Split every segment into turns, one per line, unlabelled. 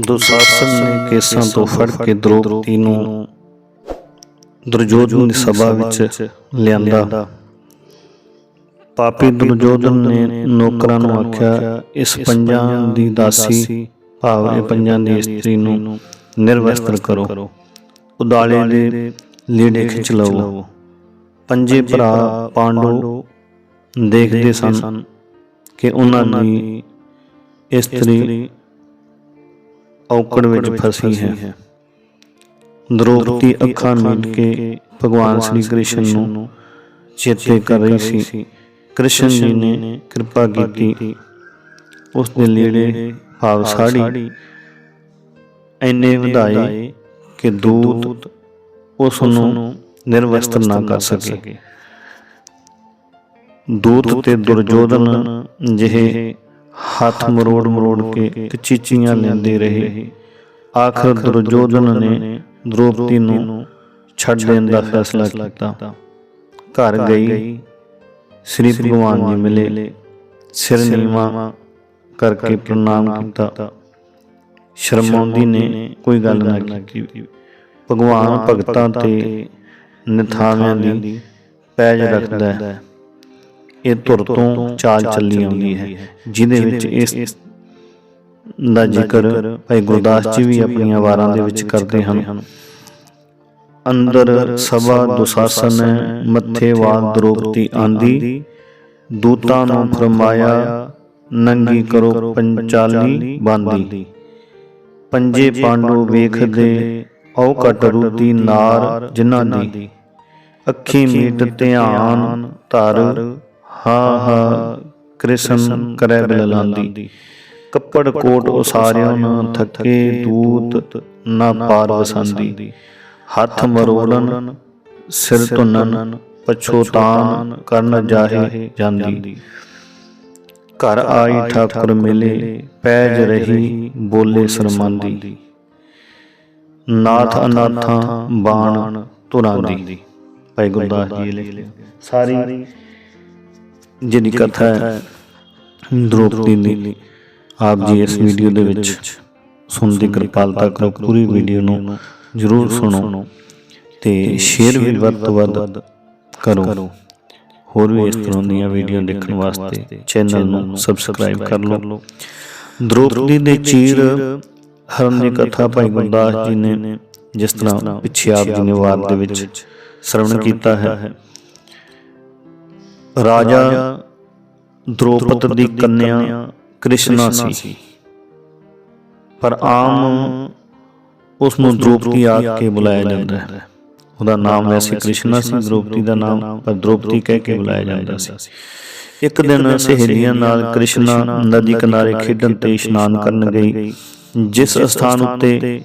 ਦੁਸ਼ਾਸਨ ਨੇ ਕੇਸਾਂ ਤੋਂ ਫੜ ਕੇ ਦ੍ਰੋਪਦੀ ਨੂੰ ਦੁਰਯੋਧਨ ਦੀ ਸਭਾ ਵਿੱਚ ਲਿਆਂਦਾ। ਪਾਪੀ ਦੁਰਯੋਧਨ ਨੇ ਨੌਕਰਾਂ ਨੂੰ ਆਖਿਆ ਇਸ ਪੰਜਾਂ ਦੀ ਦਾਸੀ ਭਾਵ ਪੰਜਾਂ ਦੀ ਇਸਤਰੀ ਨੂੰ ਨਿਰਵਸਤਰ ਕਰੋ। ਉਦਾਲੇ ਦੇ ਲੀੜੇ ਖਿੱਚ ਲਵੋ ਪੰਜੇ ਭਰਾ ਪਾਂਡੂ ਦੇਖਦੇ ਸਨ ਕਿ ਉਹਨਾਂ ਦੀ ਇਸਤਰੀ ਔਕੜ ਵਿੱਚ ਫਸੀ ਹੈ। ਦ੍ਰੋਪਦੀ ਅੱਖਾਂ ਮੀਟ ਕੇ ਭਗਵਾਨ ਸ੍ਰੀ ਕ੍ਰਿਸ਼ਨ ਨੂੰ ਚੇਤੇ ਕਰ ਰਹੀ ਸੀ। ਕ੍ਰਿਸ਼ਨ ਜੀ ਨੇ ਕਿਰਪਾ ਕੀਤੀ। ਉਸ ਦੇ ਲੀੜੇ ਭਾਵ ਸਾੜੀ। ਐਨੇ ਵਧਾਏ ਕਿ ਦੂਤ ਉਸ ਨੂੰ ਨਿਰਵਸਤਰ ਨਾ ਕਰ ਸਕੇ। ਦੂਤ ਤੇ ਦੁਰਯੋਧਨ ਜਿਹੇ ਹੱਥ ਮਰੋੜ ਮਰੋੜ ਕੇ ਚੀਚੀਆਂ ਲੈਂਦੇ ਰਹੇ। ਆਖਰ ਦੁਰਯੋਧਨ ਨੇ ਦ੍ਰੋਪਦੀ ਨੂੰ ਛੱਡ ਦੇਣ ਦਾ ਫੈਸਲਾ ਕੀਤਾ। ਘਰ ਗਈ। ਸ੍ਰੀ ਭਗਵਾਨ ਜੀ ਮਿਲੇ। ਸਿਰ ਨੀਵਾ ਕਰਕੇ ਪ੍ਰਣਾਮ ਕੀਤਾ। ਸ਼ਰਮਾਉਂਦੀ ਨੇ ਕੋਈ ਗੱਲ ਨਾ ਕੀਤੀ। ਭਗਵਾਨ ਭਗਤਾਂ ਤੇ ਨਿਥਾਵਿਆਂ ਦੀ ਪੈਜ ਰੱਖਦਾ ਹੈ। ਇਹ ਧੁਰ ਤੋਂ ਚਾਲ ਚੱਲੀ ਆਉਂਦੀ ਹੈ ਜਿਹਦੇ ਵਿੱਚ ਇਸ ਦਾ ਜ਼ਿਕਰ ਭਾਈ ਗੁਰਦਾਸ ਜੀ ਵੀ ਆਪਣੀਆਂ ਵਾਰਾਂ ਦੇ ਵਿੱਚ ਕਰਦੇ ਹਨ। ਅੰਦਰ ਸਭਾ ਦੁਸ਼ਾਸਨ ਮੱਥੇ ਵਾਲ ਦ੍ਰੋਪਦੀ ਆਂਦੀ ਦੂਤਾਂ ਨੂੰ ਫਰਮਾਇਆ ਨੰਗੀ ਕਰੋ ਪੰਚਾਲੀ ਬਾਂਦੀ। ਪੰਜੇ ਪਾਂਡੂ ਵੇਖਦੇ ਔ ਕਟ ਰੂਤੀ ਨਾਰ ਜਿਨ੍ਹਾਂ ਦੀ। ਅੱਖੀ ਮੀਟ ਧਿਆਨ ਧਰ ਹਾ ਹਾ ਕ੍ਰਿਸ਼ਨ ਕਰੈ ਬਲਲਾਂਦੀ। ਕੱਪੜ ਕੋਟ ਉਸਾਰਿਓ ਨ ਥੱਕੇ ਦੂਤ ਨਾ ਪਾਰ ਵਸੰਦੀ। ਹੱਥ ਮਰੋੜਨ ਸਿਰ ਧੁੰਨਨ ਪਛੋਤਾਨ ਕਰਨ ਜਾਹੇ ਜਾਂਦੀ। ਘਰ ਆਈ ਠਾਕੁਰ ਮਿਲੇ ਪੈਜ ਰਹੀ ਬੋਲੇ ਸਰਮੰਦੀ। ਨਾਥ ਅਨਾਥਾਂ ਬਾਣ ਤੁਰਾਂਦੀ ਭਾਈ ਗੁਰਦਾਸ ਜੀ ਲਿਖਦੇ ਸਾਰੀ ਜਿਹਦੀ ਕਥਾ ਹੈ ਦ੍ਰੋਪਦੀ ਦੀ। ਆਪ ਜੀ ਇਸ ਵੀਡੀਓ ਦੇ ਵਿੱਚ ਸੁਣ ਦੀ ਕਿਰਪਾਲਤਾ ਕਰੋ ਪੂਰੀ ਵੀਡੀਓ ਨੂੰ ਜਰੂਰ ਸੁਣੋ। ਤੇ ਸ਼ੇਅਰ ਵੀ ਵੱਧ ਤੋਂ ਵੱਧ ਕਰੋ। ਹੋਰ ਵੀ ਇਸ ਤਰ੍ਹਾਂ ਦੀਆਂ ਵੀਡੀਓ ਦੇਖਣ ਵਾਸਤੇ ਚੈਨਲ ਨੂੰ ਸਬਸਕ੍ਰਾਈਬ ਕਰ ਲਓ। ਦ੍ਰੋਪਦੀ ਦੇ ਚੀਰ ਹਰਨ ਦੀ ਕਥਾ ਭਾਈ ਗੁਰਦਾਸ ਜੀ ਨੇ ਜਿਸ ਤਰ੍ਹਾਂ ਪਿੱਛੇ ਆਪ ਜੀ ਨੇ ਵਾਰ ਦੇ ਵਿੱਚ ਸ਼ਰਵਣ ਕੀਤਾ ਹੈ। ਰਾਜਾ ਦ੍ਰੋਪਦ ਦੀ ਕੰਨਿਆ ਕ੍ਰਿਸ਼ਨਾ ਸੀ। ਪਰ ਆਮ ਉਸ ਨੂੰ ਦ੍ਰੋਪਦੀ ਆ ਕੇ ਬੁਲਾਇਆ ਜਾਂਦਾ ਹੈ। ਉਹਦਾ ਨਾਮ ਵੈਸੇ ਕ੍ਰਿਸ਼ਨਾ ਸੀ ਦ੍ਰੋਪਦੀ ਦਾ ਨਾਮ ਪਰ ਦ੍ਰੋਪਦੀ ਕਹਿ ਕੇ ਬੁਲਾਇਆ ਜਾਂਦਾ ਸੀ। ਇੱਕ ਦਿਨ ਸਹੇਲੀਆਂ ਨਾਲ ਕ੍ਰਿਸ਼ਨਾ ਨਦੀ ਕਿਨਾਰੇ ਖੇਡਣ ਤੇ ਇਸ਼ਨਾਨ ਕਰਨ ਗਈ। ਜਿਸ ਸਥਾਨ ਉੱਤੇ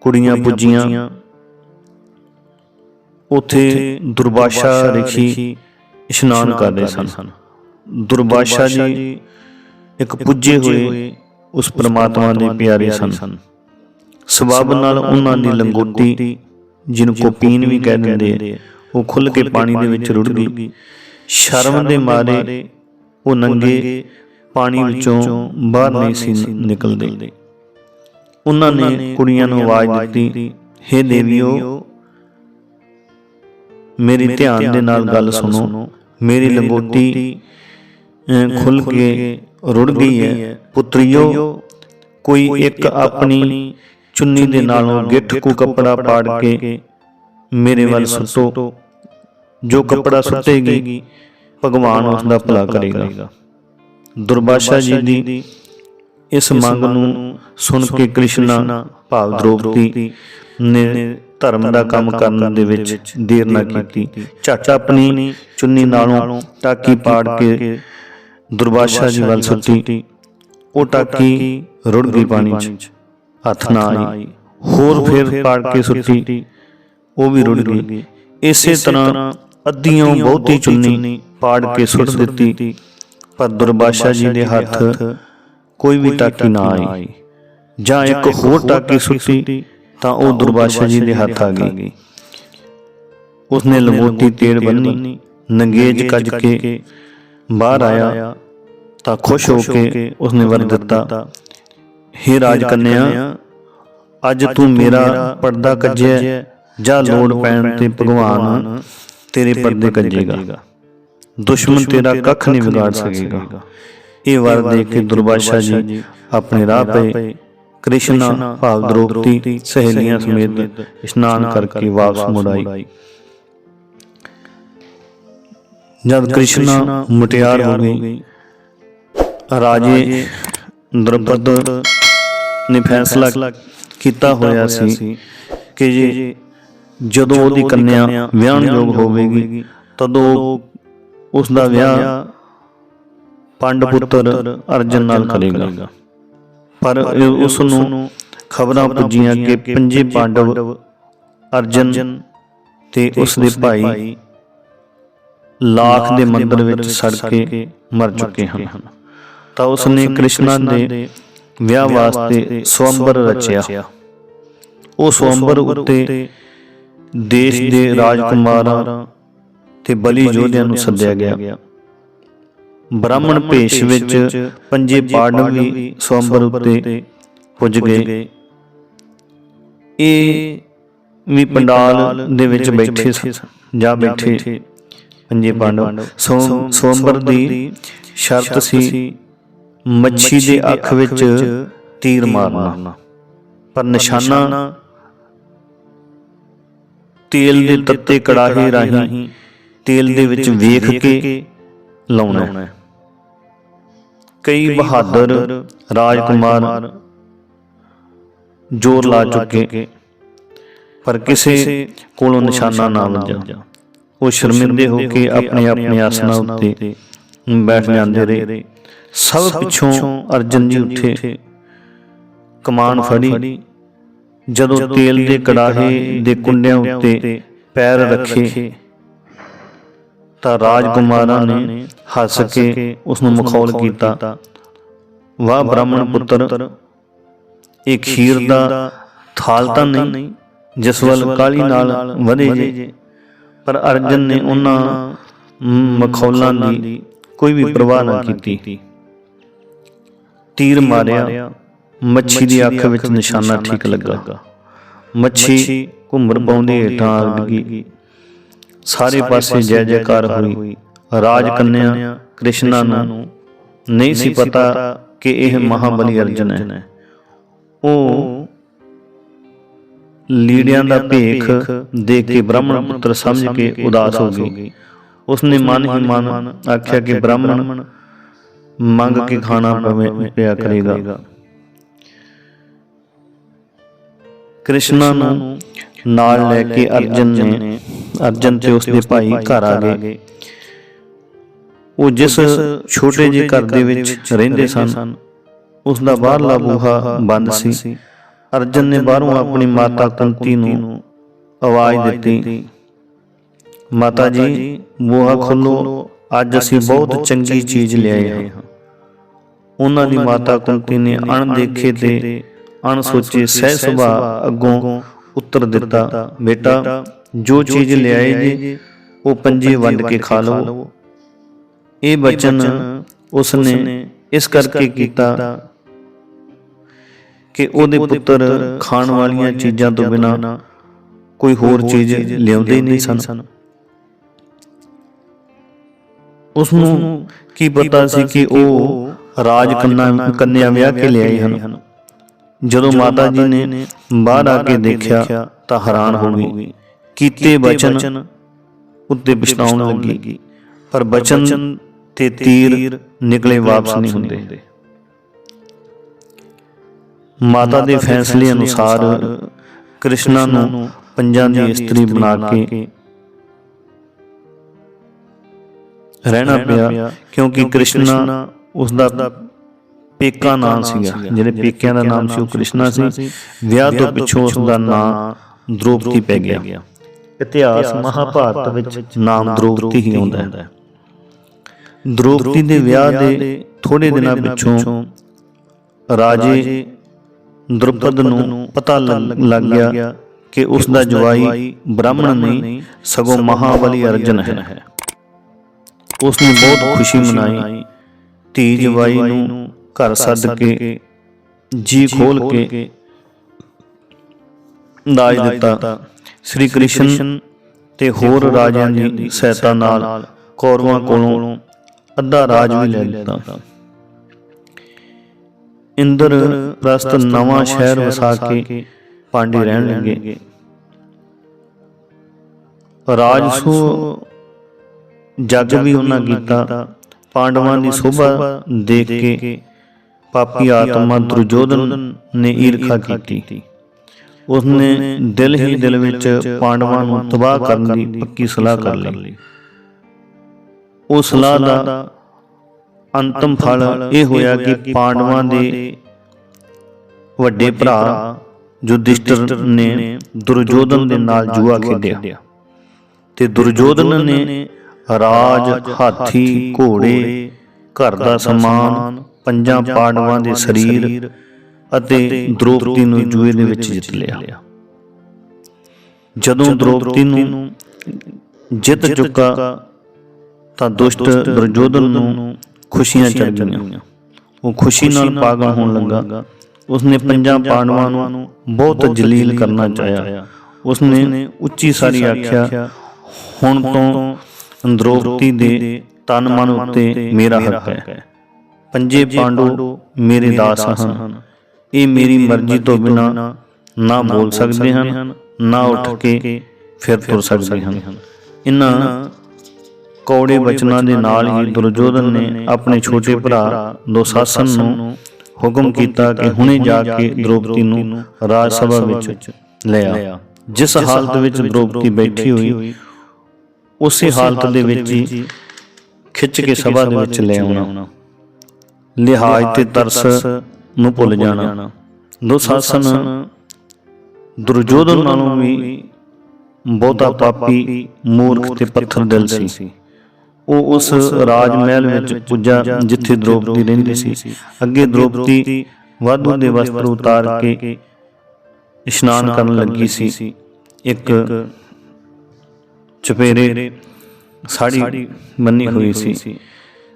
ਕੁੜੀਆਂ ਪੁੱਜੀਆਂ ਉਥੇ ਦੁਰਬਾਸ਼ਾ ਰਿਖੀ ਇਸ਼ਨਾਨ ਕਰ ਰਹੇ ਸਨ। ਦੁਰਬਾਸ਼ਾ ਜੀ ਇੱਕ ਪੁੱਜੇ ਹੋਏ ਉਸ ਪ੍ਰਮਾਤਮਾ ਦੇ ਪਿਆਰੇ ਸਨ। ਸਬਬ ਨਾਲ ਉਹਨਾਂ ਦੀ ਲੰਗੋਟੀ ਜਿਹਨੂੰ ਕੋਪੀਨ ਵੀ ਕਹਿ ਦਿੰਦੇ ਆ ਉਹ ਖੁੱਲ ਕੇ ਪਾਣੀ ਦੇ ਵਿੱਚ ਰੁੜ ਗਈ। ਸ਼ਰਮ ਦੇ ਮਾਰੇ ਉਹ ਨੰਗੇ ਪਾਣੀ ਵਿੱਚੋਂ ਬਾਹਰ ਨਹੀਂ ਸੀ ਨਿਕਲਦੇ। ਉਹਨਾਂ ਨੇ ਕੁੜੀਆਂ ਨੂੰ ਆਵਾਜ਼ ਦਿੱਤੀ ਹੇ ਦੇਵੀਓ ਮੇਰੀ ਧਿਆਨ ਦੇ ਨਾਲ ਗੱਲ ਸੁਣੋ। ਮੇਰੀ ਲੰਗੋਟੀ ਖੁੱਲ ਕੇ ਰੁੜ ਗਈ ਹੈ। ਪੁੱਤਰੀਓ ਕੋਈ ਇੱਕ ਆਪਣੀ ਚੁੰਨੀ ਦੇ ਨਾਲੋਂ ਗਿੱਠ ਕੋ ਕੱਪੜਾ ਪਾੜ ਕੇ ਮੇਰੇ ਵੱਲ ਸੁੱਟੋ। ਜੋ ਕੱਪੜਾ ਸੁੱਟੇਗੀ ਭਗਵਾਨ ਉਸ ਦਾ ਭਲਾ ਕਰੇਗਾ। ਦੁਰਬਾਸ਼ਾ ਜੀ ਦੀ ਇਸ ਮੰਗ ਨੂੰ ਸੁਣ ਕੇ ਕ੍ਰਿਸ਼ਨਾ ਭਾਵ ਦ੍ਰੋਪਦੀ ਨੇ ਧਰਮ ਦਾ ਕੰਮ ਕਰਨ ਦੇ ਵਿੱਚ ਦੇਰ ਨਾ ਕੀਤੀ। ਝੱਟ ਆਪਣੀ ਚੁੰਨੀ ਨਾਲੋਂ ਟਾਕੀ ਪਾੜ ਕੇ ਦੁਰਬਾਸ਼ਾ ਜੀ ਵੱਲ ਸੁੱਟੀ ਉਹ ਟਾਕੀ ਰੁੜ ਗਈ ਪਾਣੀ 'ਚ। ਹੱਥ ਨਾ ਆਈ। ਹੋਰ ਫਿਰ ਪਾੜ ਕੇ ਸੁੱਟੀ ਉਹ ਵੀ ਰੁੜ ਗਈ ਇਸੇ ਤਰ੍ਹਾਂ ਅੱਧੀਆਂ ਬਹੁਤੀ ਚੁੰਨੀ ਪਾੜ ਕੇ ਸੁੱਟ ਦਿੱਤੀ। ਪਰ ਦੁਰਬਾਸ਼ਾ ਜੀ ਦੇ ਹੱਥ ਕੋਈ ਵੀ ਟਾਕੀ ਨਾ ਆਈ। ਜਾਂ ਇੱਕ ਹੋਰ ਟਾਕੀ ਸੁੱਟੀ ਤਾਂ ਉਹ ਦੁਰਬਾਸ਼ਾ ਜੀ ਦੇ ਹੱਥ ਆ ਗਈ। ਉਸਨੇ ਲੰਗੋਟੀ ਤੇੜ ਬੰਨੀ ਨੰਗੇਜ ਕੱਜ ਕੇ ਬਾਹਰ ਆਇਆ ਤਾਂ ਖੁਸ਼ ਹੋ ਕੇ ਉਸਨੇ ਵਰ ਦਿੱਤਾ ਹੇ ਰਾਜ ਕੰਨਿਆ ਅੱਜ ਤੂੰ ਮੇਰਾ ਪਰਦਾ ਕੱਜਿਆ ਜਾਂ ਲੋੜ ਪੈਣ ਤੇ ਭਗਵਾਨ ਤੇਰੇ ਪਰਦੇ ਕੱਜੇਗਾ। ਦੁਸ਼ਮਣ ਤੇਰਾ ਕੱਖ ਨਹੀਂ ਵਿਗਾੜ ਸਕੇਗਾ। ਇਹ ਵਰ ਦੇ ਕੇ ਦੁਰਵਾਸ਼ਾ ਜੀ ਆਪਣੇ ਰਾਹ ਪਏ। ਕ੍ਰਿਸ਼ਨਾ ਭਾਵ ਦ੍ਰੋਪਦੀ ਸਹੇਲੀਆਂ ਸਮੇਤ ਇਸ਼ਨਾਨ ਕਰਕੇ ਵਾਪਸ ਮੁੜ ਆਈ। ਜਦ ਕ੍ਰਿਸ਼ਨਾ ਮੁਟਿਆਰ ਹੋ ਗਈ ਰਾਜੇ ਦ੍ਰਪਦ ਨੇ ਫੈਸਲਾ ਕੀਤਾ ਹੋਇਆ ਸੀ ਕਿ ਜੇ ਜਦੋਂ ਉਹਦੀ ਕੰਨਿਆ ਵਿਆਹਣਯੋਗ ਹੋਵੇਗੀ ਤਦੋਂ ਉਸ ਦਾ ਵਿਆਹ ਪੰਡ ਪੁੱਤਰ ਅਰਜਨ ਨਾਲ ਕਰੇਗਾ। ਪਰ ਉਸ ਨੂੰ ਖਬਰਾਂ ਪੁੱਜੀਆਂ ਕਿ ਪੰਜੇ ਪਾਂਡਵ ਅਰਜਨ ਤੇ ਉਸ ਦੇ ਭਾਈ ਲਾਖ ਦੇ ਮੰਦਰ ਵਿੱਚ ਸੜ ਕੇ ਮਰ ਚੁੱਕੇ ਹਨ। ਤਾਂ ਉਸ ਨੇ ਕ੍ਰਿਸ਼ਨਾ ਦੇ ਵਿਆਹ ਵਾਸਤੇ ਸਵੰਬਰ ਰਚਿਆ। ਉਹ ਸਵੰਬਰ ਉੱਤੇ ਦੇਸ਼ ਦੇ ਰਾਜਕੁਮਾਰਾਂ ਤੇ ਬਲੀ ਯੋਧਿਆਂ ਨੂੰ ਸੱਦਿਆ ਗਿਆ। ਬ੍ਰਾਹਮਣ ਭੇਸ਼ ਵਿੱਚ ਪੰਜੇ ਪਾਂਡਵ ਵੀ ਸਵੰਬਰ ਉੱਤੇ ਪੁੱਜ ਗਏ। ਇਹ ਵੀ ਪੰਡਾਲ ਦੇ ਵਿੱਚ ਬੈਠੇ ਸਨ। ਜਾ ਬੈਠੇ ਪੰਜੇ ਪਾਂਡਵ ਸਵੰਬਰ ਦੀ ਸ਼ਰਤ ਸੀ ਮੱਛੀ ਦੇ ਅੱਖ ਵਿੱਚ ਤੀਰ ਮਾਰਨਾ। ਪਰ ਨਿਸ਼ਾਨਾ ਤੇਲ ਦੇ ਤੱਤੇ ਕੜਾਹੇ ਰਾਹੀਂ ਤੇਲ ਦੇ ਵਿੱਚ ਵੇਖ ਕੇ ਲਾਉਣਾ। ਹੈ। ਕਈ ਬਹਾਦਰ ਰਾਜਕੁਮਾਰ ਜ਼ੋਰ ਲਾ ਚੁੱਕੇ ਪਰ ਕਿਸੇ ਕੋਲੋਂ ਨਿਸ਼ਾਨਾ ਨਾ ਵੱਜਾ ਉਹ ਸ਼ਰਮਿੰਦੇ ਹੋ ਕੇ ਆਪਣੇ ਆਪਣੇ ਆਸਨਾਂ ਉੱਤੇ ਬੈਠ ਜਾਂਦੇ ਰਹੇ। ਸਭ ਪਿੱਛੋਂ ਅਰਜਨ ਜੀ ਉੱਠੇ ਕਮਾਨ ਫੜੀ। ਜਦੋਂ ਤੇਲ ਦੇ ਕੜਾਹੇ ਦੇ ਕੁੰਡਿਆਂ ਉੱਤੇ ਪੈਰ ਰੱਖੇ। ਤਾਂ ਰਾਜਕੁਮਾਰਾਂ ਨੇ ਹੱਸ ਕੇ ਉਸ ਨੂੰ ਮਖੌਲ ਕੀਤਾ। ਵਾਹ ਬ੍ਰਾਹਮਣ ਪੁੱਤਰ ਇਹ ਖੀਰ ਦਾ ਥਾਲ ਤਾਂ ਨਹੀਂ ਜਿਸ ਵੱਲ ਕਾਲੀ ਨਾਲ ਵਧੇ ਜੇ। ਪਰ ਅਰਜਨ ਨੇ ਉਹਨਾਂ ਮਖੌਲਾਂ ਦੀ ਕੋਈ ਵੀ ਪਰਵਾਹ ਨਾ ਕੀਤੀ। ਤੀਰ ਮਾਰਿਆ ਮੱਛੀ ਦੀ ਅੱਖ ਵਿੱਚ ਨਿਸ਼ਾਨਾ ਠੀਕ ਲੱਗਾ। ਮੱਛੀ ਘੁੰਮਰ ਪਾਉਂਦੀ ਹੇਠਾਂ ਆ ਗਈ। ਸਾਰੇ ਪਾਸੇ ਜੈ ਜੈਕਾਰ ਹੋਈ। ਰਾਜ ਕੰਨਿਆ ਕ੍ਰਿਸ਼ਨਾ ਨੂੰ ਨਹੀਂ ਸੀ ਪਤਾ ਕਿ ਇਹ ਮਹਾਬਲੀ ਅਰਜਨ ਹੈ। ਉਹ ਲੀੜਿਆਂ ਦਾ ਭੇਖ ਦੇਖ ਕੇ ਬ੍ਰਾਹਮਣ ਪੁੱਤਰ ਸਮਝ ਕੇ ਉਦਾਸ ਹੋ ਗਈ ਉਸਨੇ ਮਨ ਹੀ ਮਨ ਆਖਿਆ ਕਿ ਬ੍ਰਾਹਮਣ ਮੰਗ ਕੇ ਖਾਣਾ ਪਵੇ ਪਿਆ ਕਰੇਗਾ। ਕ੍ਰਿਸ਼ਨਾ ਨੂੰ ਨਾਲ ਲੈ ਕੇ ਅਰਜਨ ਨੇ ਅਰਜਨ ਤੇ ਉਸਦੇ ਭਾਈ ਘਰ ਆ ਗਏ। ਉਹ ਜਿਸ ਛੋਟੇ ਜਿਹੇ ਘਰ ਦੇ ਵਿੱਚ ਰਹਿੰਦੇ ਸਨ। ਉਸ ਦਾ ਬਾਹਰਲਾ ਬੂਹਾ ਬੰਦ ਸੀ। ਅਰਜਨ ਨੇ ਬਾਹਰੋਂ ਆਪਣੀ ਮਾਤਾ ਕੁੰਤੀ ਨੂੰ ਆਵਾਜ਼ ਦਿੱਤੀ। ਮਾਤਾ ਜੀ ਬੂਹਾ ਖੋਲੋ ਅੱਜ ਅਸੀਂ ਬਹੁਤ ਚੰਗੀ ਚੀਜ਼ ਲਿਆਏ ਹਾਂ। ਉਹਨਾਂ ਦੀ ਮਾਤਾ ਕੁੰਤੀ ਨੇ ਅਣ ਦੇਖੇ ਤੇ ਅਣ ਸੋਚੇ ਸਹਿ ਸੁਭਾ ਅੱਗੋਂ ਉੱਤਰ ਦਿੱਤਾ। ਬੇਟਾ ਜੋ ਚੀਜ਼ ਲਿਆਏ ਜੀ ਉਹ ਪੰਜੇ ਵੰਡ ਕੇ ਖਾ ਲਵੋ ਇਹ ਬਚਨ ਉਸ ਨੇ ਇਸ ਕਰਕੇ ਕੀਤਾ ਕਿ ਉਹਦੇ ਪੁੱਤਰ ਖਾਣ ਵਾਲੀਆਂ ਚੀਜ਼ਾਂ ਤੋਂ ਬਿਨਾ ਕੋਈ ਹੋਰ ਚੀਜ਼ ਲਿਆਉਂਦੇ ਨਹੀਂ ਸਨ। ਉਸ ਨੂੰ ਕੀ ਪਤਾ ਸੀ ਕਿ ਉਹ ਰਾਜ ਕੰਨਾ ਕੰਨਿਆ ਵਿਆਹ ਕੇ ਲਿਆਏ ਹਨ। ਜਦੋਂ ਮਾਤਾ ਜੀ ਨੇ ਬਾਹਰ ਆ ਕੇ ਦੇਖਿਆ ਤਾਂ ਹੈਰਾਨ ਹੋ ਗਈ। ਕੀਤੇ ਬਚਨ ਉੱਤੇ ਪਛਤਾਉਣ ਲੱਗੀ। ਪਰ ਬਚਨ ਤੇ ਤੀਰ ਨਿਕਲੇ ਵਾਪਸ ਨਹੀਂ ਹੁੰਦੇ। ਮਾਤਾ ਦੇ ਫੈਸਲੇ ਅਨੁਸਾਰ ਕ੍ਰਿਸ਼ਨਾ ਨੂੰ ਪੰਜਾਂ ਦੀ ਇਸਤਰੀ ਬਣਾ ਕੇ ਰਹਿਣਾ ਪਿਆ। ਕਿਉਂਕਿ ਕ੍ਰਿਸ਼ਨਾ ਉਸ ਦਾ ਪੇਕਾ ਨਾਮ ਸੀਗਾ। ਜਿਹਦੇ ਪੇਕਿਆਂ ਦਾ ਨਾਮ ਸੀ ਉਹ ਕ੍ਰਿਸ਼ਨਾ ਸੀ। ਵਿਆਹ ਤੋਂ ਪਿੱਛੋਂ ਉਸ ਦਾ ਨਾਮ ਦ੍ਰੋਪਦੀ ਪੈ ਗਿਆ। ਇਤਿਹਾਸ ਮਹਾਭਾਰਤ ਵਿੱਚ ਨਾਮ ਦ੍ਰੋਪਦੀ ਹੀ ਆਉਂਦਾ ਹੈ। ਦ੍ਰੋਪਦੀ ਦੇ ਵਿਆਹ ਦੇ ਥੋੜੇ ਦਿਨਾਂ ਪਿੱਛੋਂ ਰਾਜੇ ਦ੍ਰੁਪਦ ਨੂੰ ਪਤਾ ਲੱਗ ਗਿਆ ਕਿ ਉਸ ਦਾ ਜਵਾਈ ਬ੍ਰਾਹਮਣ ਨਹੀਂ ਸਗੋਂ ਮਹਾਬਲੀ ਅਰਜਨ ਹੈ। ਉਸ ਨੇ ਬਹੁਤ ਖੁਸ਼ੀ ਮਨਾਈ। ਧੀ ਜਵਾਈ ਨੂੰ ਘਰ ਸੱਦ ਕੇ ਜੀ ਖੋਲ ਕੇ ਦਾਜ ਦਿੱਤਾ। ਸ੍ਰੀ ਕ੍ਰਿਸ਼ਨ ਤੇ ਹੋਰ ਰਾਜਿਆਂ ਦੀ ਸਹਾਇਤਾ ਨਾਲ ਕੌਰਵਾਂ ਕੋਲੋਂ ਅੱਧਾ ਰਾਜ ਵੀ ਲੈ ਲਿੱਤਾ। ਇੰਦਰ ਪ੍ਰਸਤ ਨਵਾਂ ਸ਼ਹਿਰ ਵਸਾ ਕੇ ਪਾਂਡੇ ਰਹਿਣ ਲੱਗੇ। ਰਾਜਸੂ ਜੱਗ ਵੀ ਉਹਨਾਂ ਕੀਤਾ। ਪਾਂਡਵਾਂ ਦੀ ਸ਼ੋਭਾ ਦੇਖ ਕੇ ਪਾਪੀ ਆਤਮਾ ਦੁਰਯੋਧਨ ਨੇ ਈਰਖਾ ਕੀਤੀ। ਉਸਨੇ ਦਿਲ ਹੀ ਦਿਲ ਵਿੱਚ ਪਾਂਡਵਾਂ ਨੂੰ ਤਬਾਹ ਕਰਨ ਦੀ ਪੱਕੀ ਸਲਾਹ ਕਰ ਲਈ। ਉਹ ਸਲਾਹ ਦਾ ਅੰਤਮ ਫਲ ਇਹ ਹੋਇਆ ਕਿ ਪਾਂਡਵਾਂ ਦੇ ਵੱਡੇ ਭਰਾ ਯੁਧਿਸ਼ਟਰ ਨੇ ਦੁਰਯੋਧਨ ਦੇ ਨਾਲ ਜੂਆ ਖੇਡਿਆ। ਤੇ ਦੁਰਯੋਧਨ ਨੇ ਰਾਜ ਹਾਥੀ ਘੋੜੇ ਘਰ ਦਾ ਸਮਾਨ ਪੰਜਾਂ ਪਾਂਡਵਾਂ ਦੇ ਸਰੀਰ ਅਤੇ ਦ੍ਰੋਪਦੀ ਨੂੰ ਜੂਏ ਦੇ ਵਿੱਚ ਜਿੱਤ ਲਿਆ। ਜਦੋਂ ਦ੍ਰੋਪਦੀ ਨੂੰ ਜਿੱਤ ਚੁੱਕਾ ਤਾਂ ਦੁਸ਼ਟ ਦੁਰਯੋਧਨ ਨੂੰ ਖੁਸ਼ੀਆਂ ਚੜ ਗਈਆਂ ਉਹ ਖੁਸ਼ੀ ਨਾਲ ਪਾਗਲ ਹੋਣ ਲੱਗਾ। ਉਸਨੇ ਪੰਜਾਂ ਪਾਂਡਵਾਂ ਨੂੰ ਬਹੁਤ ਜਲੀਲ ਕਰਨਾ ਚਾਹਿਆ। ਉਸਨੇ ਉੱਚੀ ਸਾਰੀ ਆਖਿਆ ਹੁਣ ਤੋਂ ਦ੍ਰੋਪਦੀ ਦੇ ਤਨ ਮਨ ਉੱਤੇ ਮੇਰਾ ਹੱਕ ਹੈ। ਪੰਜੇ ਪਾਂਡੂ ਮੇਰੇ ਦਾਸ ਹਨ। ਇਹ ਮੇਰੀ ਮਰਜ਼ੀ ਤੋਂ ਬਿਨਾ ਨਾ ਬੋਲ ਸਕਦੇ ਹਨ ਨਾ ਉੱਠ ਕੇ ਫਿਰ ਤੁਰ ਸਕਦੇ ਹਨ। ਇਨ੍ਹਾਂ ਕੌੜੇ ਬਚਨਾਂ ਦੇ ਨਾਲ ਹੀ ਦੁਰਯੋਧਨ ਨੇ ਆਪਣੇ ਛੋਟੇ ਭਰਾ ਦੁਸ਼ਾਸਨ ਨੂੰ ਹੁਕਮ ਕੀਤਾ ਕਿ ਹੁਣੇ ਜਾ ਕੇ ਦ੍ਰੋਪਦੀ ਨੂੰ ਰਾਜ ਸਭਾ ਵਿੱਚ ਲੈ ਆ ਜਿਸ ਹਾਲਤ ਵਿੱਚ ਦ੍ਰੋਪਦੀ ਬੈਠੀ ਹੋਈ ਉਸੇ ਹਾਲਤ ਦੇ ਵਿੱਚ ਹੀ ਖਿੱਚ ਕੇ ਸਭਾ ਦੇ ਵਿੱਚ ਲੈ ਆਉਣਾ। ਲਿਹਾਜ਼ ਤੇ ਤਰਸ ਨੂੰ ਭੁੱਲ ਜਾਣਾ। ਦੁਸ਼ਾਸਨ ਦੁਰਯੋਧਨ ਨਾਲੋਂ ਵੀ ਬਹੁਤਾ ਪਾਪੀ ਮੂਰਖ ਤੇ ਪੱਥਰ ਦਿਲ ਸੀ। ਉਹ ਉਸ ਰਾਜ ਮਹਿਲ ਵਿੱਚ ਪੁੱਜਾ ਜਿੱਥੇ ਦ੍ਰੋਪਦੀ ਰਹਿੰਦੀ ਸੀ। ਅੱਗੇ ਦ੍ਰੋਪਦੀ ਵਾਧੂ ਦੇ ਵਸਤਰ ਉਤਾਰ ਕੇ ਇਸ਼ਨਾਨ ਕਰਨ ਲੱਗੀ ਸੀ। ਇੱਕ ਚਪੇਰੇ ਸਾੜੀ ਬੰਨੀ ਹੋਈ ਸੀ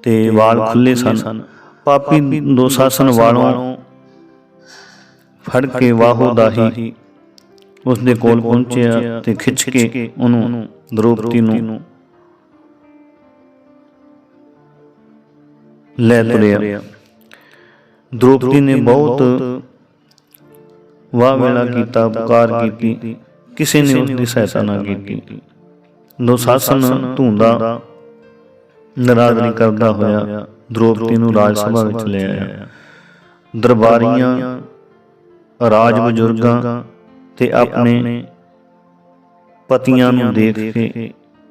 ਤੇ ਵਾਲ ਖੁੱਲੇ ਸਨ। ਪਾਪੀ ਦੋਸਾਸਨ ਵਾਲੋਂ ਫੜ ਕੇ ਵਾਹੋ ਦਾਹੀ। ਉਸ ਦੇ ਕੋਲ ਪਹੁੰਚਿਆ ਤੇ ਖਿੱਚ ਕੇ ਉਹਨੂੰ ਦ੍ਰੋਪਦੀ ਨੂੰ ਲੈ ਤੁਰਿਆ। ਦ੍ਰੋਪਦੀ ਨੇ ਬਹੁਤ ਵਾਹ ਵੇਲਾ ਕੀਤਾ ਪੁਕਾਰ ਕੀਤੀ। ਕਿਸੇ ਨੇ ਉਸ ਦੀ ਸਹਾਇਤਾ ਨਾ ਕੀਤੀ। ਦੁਸ਼ਾਸਨ ਧੂੰਦਾ ਨਰਾਦਰੀ ਕਰਦਾ ਹੋਇਆ ਦ੍ਰੋਪਦੀ ਨੂੰ ਰਾਜ ਸਭਾ ਵਿੱਚ ਲੈ ਆਇਆ। ਦਰਬਾਰੀਆਂ ਰਾਜ ਬਜ਼ੁਰਗਾਂ ਤੇ ਆਪਣੇ ਪਤੀਆਂ ਨੂੰ ਦੇਖ ਕੇ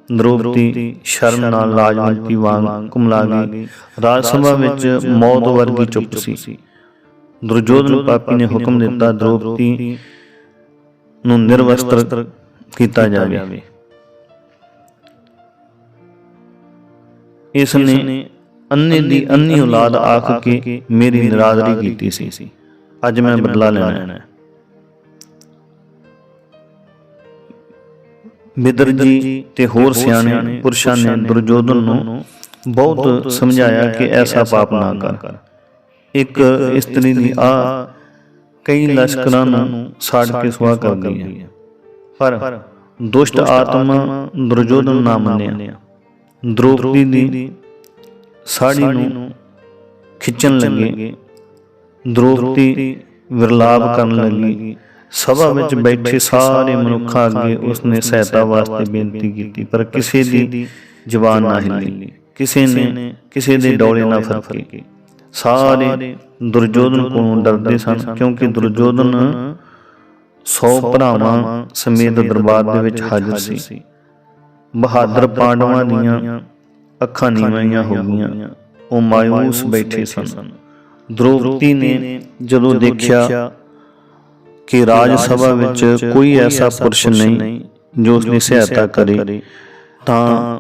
ਦ੍ਰੋਪਦੀ ਸ਼ਰਮ ਨਾਲ ਲਾਜਵੰਤੀ ਵਾਂਗ ਕੁਮਲਾ ਗਈ। ਰਾਜ ਸਭਾ ਵਿੱਚ ਮੌਤ ਵਰਗੀ ਚੁੱਪ ਸੀ। ਦੁਰਯੋਧਨ ਪਾਪੀ ਨੇ ਹੁਕਮ ਦਿੱਤਾ ਦ੍ਰੋਪਦੀ ਨੂੰ ਨਿਰਵਸਤਰ ਕੀਤਾ ਜਾਵੇ। ਇਸ ਨੇ ਅੰਨੇ ਦੀ ਅੰਨੀ ਔਲਾਦ ਆਖ ਕੇ ਮੇਰੀ ਨਿਰਾਦਰੀ ਕੀਤੀ ਸੀ। ਅੱਜ ਮੈਂ ਬਦਲਾ ਲੈਣਾ ਹੈ। ਮਿਦਰ ਜੀ ਤੇ ਹੋਰ ਸਿਆਣੇ ਪੁਰਸ਼ਾਂ ਨੇ ਦੁਰਯੋਧਨ ਨੂੰ ਬਹੁਤ ਸਮਝਾਇਆ ਕਿ ਐਸਾ ਪਾਪ ਨਾ ਕਰ। ਇੱਕ ਇਸਤਰੀ ਦੀ ਆ ਕਈ ਲਸ਼ਕਰਾਂ ਨੂੰ ਸਾੜ ਕੇ ਸੁਆ ਕਰ ਗਈ ਹੈ। ਪਰ ਦੁਸ਼ਟ ਆਤਮਾ ਦੁਰਯੋਧਨ ਨਾ ਮੰਨਿਆ। ਦ੍ਰੋਪਦੀ ਦੀ ਸਾੜੀ ਨੂੰ ਖਿੱਚਣ ਲੱਗੇ। ਦ੍ਰੋਪਦੀ ਵਿਰਲਾਪ ਕਰਨ ਲੱਗੀ। ਸਭਾ ਵਿੱਚ ਬੈਠੇ ਸਾਰੇ ਮਨੁੱਖਾਂ ਅੱਗੇ ਉਸਨੇ ਸਹਾਇਤਾ ਵਾਸਤੇ ਬੇਨਤੀ ਕੀਤੀ। ਪਰ ਕਿਸੇ ਦੀ ਜ਼ਬਾਨ ਨਾ ਹਿੱਲੀ। ਕਿਸੇ ਨੇ ਕਿਸੇ ਦੇ ਡੋਲੇ ਨਾ ਫਰਕੇ। ਸਾਰੇ ਦੁਰਯੋਧਨ ਕੋਲੋਂ ਡਰਦੇ ਸਨ ਕਿਉਂਕਿ ਦੁਰਯੋਧਨ 100 ਭਰਾਵਾਂ ਸਮੇਤ ਦਰਬਾਰ ਦੇ ਵਿੱਚ ਹਾਜ਼ਰ ਸੀ। ਬਹਾਦਰ ਪਾਂਡਵਾਂ ਦੀਆਂ ਅੱਖਾਂ ਨੀਵੀਆਂ ਹੋ ਗਈਆਂ। ਉਹ ਮਾਇੂਸ ਬੈਠੇ ਸਨ। ਦ੍ਰੋਪਦੀ ਨੇ ਜਦੋਂ ਦੇਖਿਆ ਕਿ ਰਾਜ ਸਭਾ ਵਿੱਚ ਕੋਈ ਐਸਾ ਪੁਰਸ਼ ਨਹੀਂ ਜੋ ਉਸ ਦੀ ਸਹਾਇਤਾ ਕਰੇ ਤਾਂ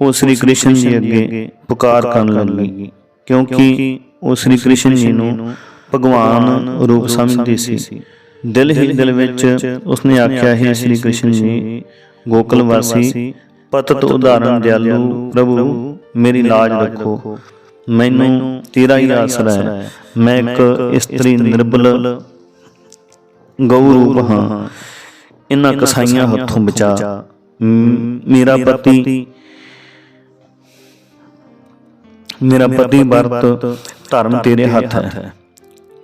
ਉਹ ਸ੍ਰੀ ਕ੍ਰਿਸ਼ਨ ਜੀ ਅੱਗੇ ਪੁਕਾਰ ਕਰਨ ਲੱਗੀ। ਕਿਉਂਕਿ ਉਹ ਸ੍ਰੀ ਕ੍ਰਿਸ਼ਨ ਜੀ ਨੂੰ ਭਗਵਾਨ ਰੂਪ ਸਮਝਦੀ ਸੀ। ਦਿਲ ਹੀ ਦਿਲ ਵਿੱਚ ਉਸਨੇ ਆਖਿਆ ਹੈ ਸ੍ਰੀ ਕ੍ਰਿਸ਼ਨ ਜੀ ਗੋਕਲ ਵਾਸੀ ਪਤਤ ਉਦਾਹਰਨ ਦਿਆਲੂ ਪ੍ਰਭੂ ਮੇਰੀ ਲਾਜ ਰੱਖੋ। ਮੈਨੂੰ ਤੇਰਾ ਹੀ ਆਸਰਾ ਹੈ। ਮੈਂ ਇੱਕ ਇਸਤਰੀ ਨਿਰਬਲ ਗਊ ਰੂਪ ਹਾਂ। ਇਹਨਾਂ ਕਸਾਈਆਂ ਹੱਥੋਂ ਬਚਾ। ਮੇਰਾ ਪਤੀ ਮੇਰਾ ਪਤੀ ਵਰਤ ਧਰਮ ਤੇਰੇ ਹੱਥ ਹੈ।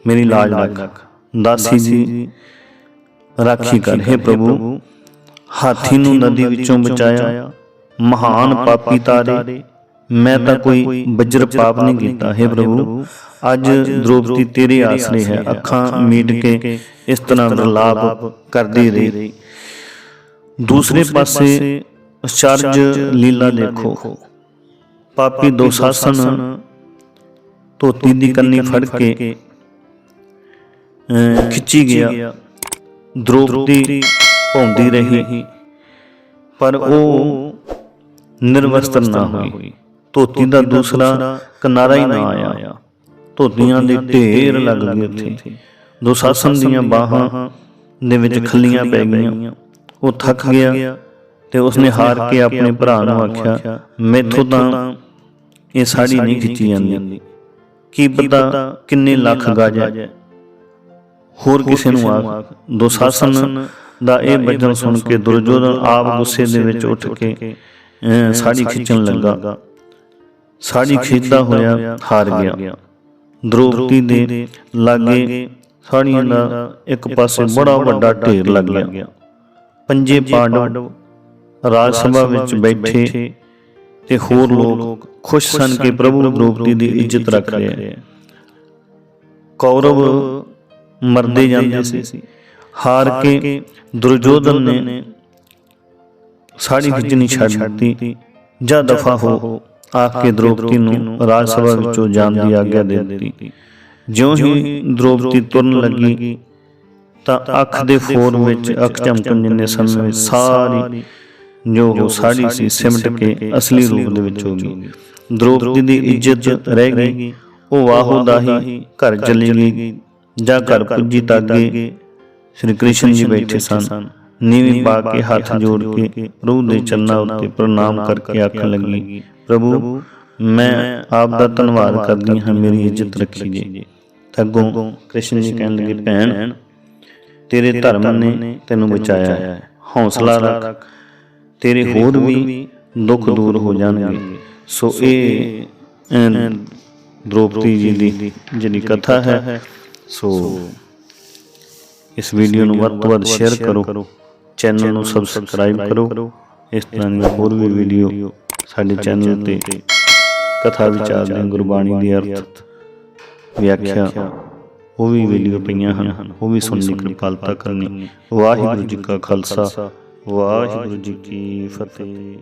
ਮੇਰੀ ਲਾਜ ਰੱਖ। ਦਾਸੀ ਜੀ ਰਾਖੀ ਕਰ। ਹੈ ਪ੍ਰਭੂ ਹਾਥੀ ਨੂੰ ਨਦੀ ਵਿੱਚੋਂ ਬਚਾਇਆ। ਮਹਾਨ ਪਾਪੀ ਤਾਰੇ। ਮੈਂ ਤਾਂ ਕੋਈ ਵਜਰ ਪਾਪ ਨਹੀਂ ਕੀਤਾ ਹੈ ਪ੍ਰਭੂ। ਅੱਜ ਦ੍ਰੋਪਦੀ ਤੇਰੇ ਆਸਰੇ ਹੈ। ਅੱਖਾਂ ਮੀਟ ਕੇ ਇਸ ਤਰ੍ਹਾਂ ਵਿਰਲਾਪ ਕਰਦੀ ਰਹੀ। ਦੂਸਰੇ ਪਾਸੇ ਅਚਰਜ ਲੀਲਾ ਦੇਖੋ। ਪਾਪੀ ਦੋਸਾਸਨ ਧੋਤੀ ਦੀ ਕੰਨੀ ਫੜ ਕੇ ਖਿੱਚੀ ਗਿਆ। ਦ੍ਰੋਪਦੀ ਭੌਂਦੀ ਰਹੀ। ਪਰ ਉਹ ਨਿਰਵਸਤਰ ਨਾ ਹੋਈ। ਧੋਤੀ ਦਾ ਦੂਸਰਾ ਕਿਨਾਰਾ ਹੀ ਨਾ ਆਇਆ। ਧੋਤੀਆਂ ਦੇ ਢੇਰ ਲੱਗ ਗਏ ਉੱਥੇ। ਦੁਸ਼ਾਸਨ ਦੀਆਂ ਬਾਹਾਂ ਦੇ ਵਿੱਚ ਖੱਲੀਆਂ ਪੈ ਗਈਆਂ। ਉਹ ਥੱਕ ਗਿਆ ਤੇ ਉਸਨੇ ਹਾਰ ਕੇ ਆਪਣੇ ਭਰਾ ਨੂੰ ਆਖਿਆ ਮੈਥੋਂ ਤਾਂ ਇਹ ਸਾੜੀ ਨਹੀਂ ਖਿੱਚੀ ਜਾਂਦੀ। ਕੀ ਪਤਾ ਕਿੰਨੇ ਲੱਖ ਗਾਜ। ਹੈ ਹੋਰ ਕਿਸੇ ਨੂੰ ਆਖ। ਦੁਸ਼ਾਸਨ ਦਾ ਇਹ ਬਚਨ ਸੁਣ ਕੇ ਦੁਰਯੋਧਨ ਆਪ ਗੁੱਸੇ ਦੇ ਵਿੱਚ ਉੱਠ ਕੇ ਸਾੜੀ ਖਿੱਚਣ ਲੱਗਾ। ਸਾੜੀ ਖਿੱਚਦਾ ਹੋਇਆ ਹਾਰ ਗਿਆ। ਦ੍ਰੋਪਦੀ ਦੇ ਲਾਗੇ ਸਾੜੀਆਂ ਦਾ ਇੱਕ ਪਾਸੇ ਬੜਾ ਵੱਡਾ ਢੇਰ ਲੱਗ ਗਿਆ। ਪੰਜੇ ਪਾਂਡਵ ਰਾਜ ਸਭਾ ਵਿੱਚ ਬੈਠੇ ਤੇ ਹੋਰ ਲੋਕ ਖੁਸ਼ ਸਨ ਕਿ ਪ੍ਰਭੂ ਦ੍ਰੋਪਦੀ ਦੀ ਇੱਜ਼ਤ ਰੱਖ ਰਿਹਾ ਹੈ। ਕੌਰਵ ਮਰਦੇ ਜਾਂਦੇ ਸੀ। ਹਾਰ ਕੇ ਦੁਰਯੋਧਨ ਨੇ ਸਾੜੀ ਖਿੱਚਣੀ ਛੱਡ ਦਿੱਤੀ। ਜਾਂ ਦਫਾ ਹੋ। ਆ ਕੇ ਦ੍ਰੋਪਦੀ ਨੂੰ ਰਾਜ ਸਭਾ ਵਿੱਚੋਂ ਜਾਣ ਦੀ ਆਗਿਆ ਦੇ ਦਿੱਤੀ। ਜਿਉਂ ਹੀ ਦ੍ਰੋਪਦੀ ਤੁਰਨ ਲੱਗੀ ਤਾਂ ਅੱਖ ਦੇ ਫੋਰ ਵਿੱਚ ਅੱਖ ਚਮਕਣ ਜਿੰਨੇ ਸਮੇਂ ਸਾਰੀ ਜੋ ਉਹ ਸਾੜੀ ਸੀ ਸਿਮਟ ਕੇ ਅਸਲੀ ਰੂਪ ਦੇ ਵਿੱਚ ਹੋ ਗਈ ਦ੍ਰੋਪਦੀ ਦੀ ਇੱਜ਼ਤ ਰਹਿ ਗਈ। ਉਹ ਵਾਹੋ ਦਾ ਹੀ ਘਰ ਚਲੀ ਗਈ ਜਾਂ ਘਰ ਪੁੱਜੀ ਤਾਗੇ। ਸ੍ਰੀ ਕ੍ਰਿਸ਼ਨ ਜੀ ਬੈਠੇ ਸਨ। ਨੀਵੀਂ ਪਾ ਕੇ ਹੱਥ ਜੋੜ ਕੇ ਪ੍ਰਭੂ ਦੇ ਚਰਨਾਂ ਉੱਤੇ ਪ੍ਰਣਾਮ ਕਰਕੇ ਆਖਣ ਲੱਗੀ। ਪ੍ਰਭੂ ਮੈਂ ਆਪ ਦਾ ਧੰਨਵਾਦ ਕਰਦੀ ਹਾਂ ਮੇਰੀ ਇੱਜ਼ਤ ਰੱਖੀ ਜੀ। ਅੱਗੋਂ ਕ੍ਰਿਸ਼ਨ ਜੀ ਕਹਿਣ ਲੱਗੇ ਭੈਣ ਤੇਰੇ ਧਰਮ ਨੇ ਤੈਨੂੰ ਬਚਾਇਆ ਹੈ। ਹੌਸਲਾ ਰੱਖ। ਤੇਰੇ ਹੋਰ ਵੀ ਦੁੱਖ ਦੂਰ ਹੋ ਜਾਣਗੇ। ਸੋ ਇਹ ਦ੍ਰੋਪਦੀ ਜੀ ਦੀ ਜਿਹੜੀ ਕਥਾ ਹੈ। ਸੋ ਇਸ ਵੀਡੀਓ ਨੂੰ ਵੱਧ ਤੋਂ ਵੱਧ ਸ਼ੇਅਰ ਕਰੋ। ਚੈਨਲ ਨੂੰ ਸਬਸਕ੍ਰਾਈਬ ਕਰੋ। ਇਸ ਤਰ੍ਹਾਂ ਦੀਆਂ ਹੋਰ ਵੀ ਵੀਡੀਓ ਸਾਡੇ ਚੈਨਲ ਤੇ ਕਥਾ ਵਿਚਾਰ ਦੇ ਗੁਰਬਾਣੀ ਦੀ ਅਰਥ ਵਿਆਖਿਆ ਉਹ ਵੀ ਵੀਡੀਓ ਪਈਆਂ ਹਨ ਉਹ ਵੀ ਸੁਣਨ ਦੀ ਕਿਰਪਾਲਤਾ ਕਰਨੀ। ਵਾਹਿਗੁਰੂ ਜੀ ਕਾ ਖਾਲਸਾ ਵਾਹਿਗੁਰੂ ਜੀ ਕੀ ਫਤਿਹ।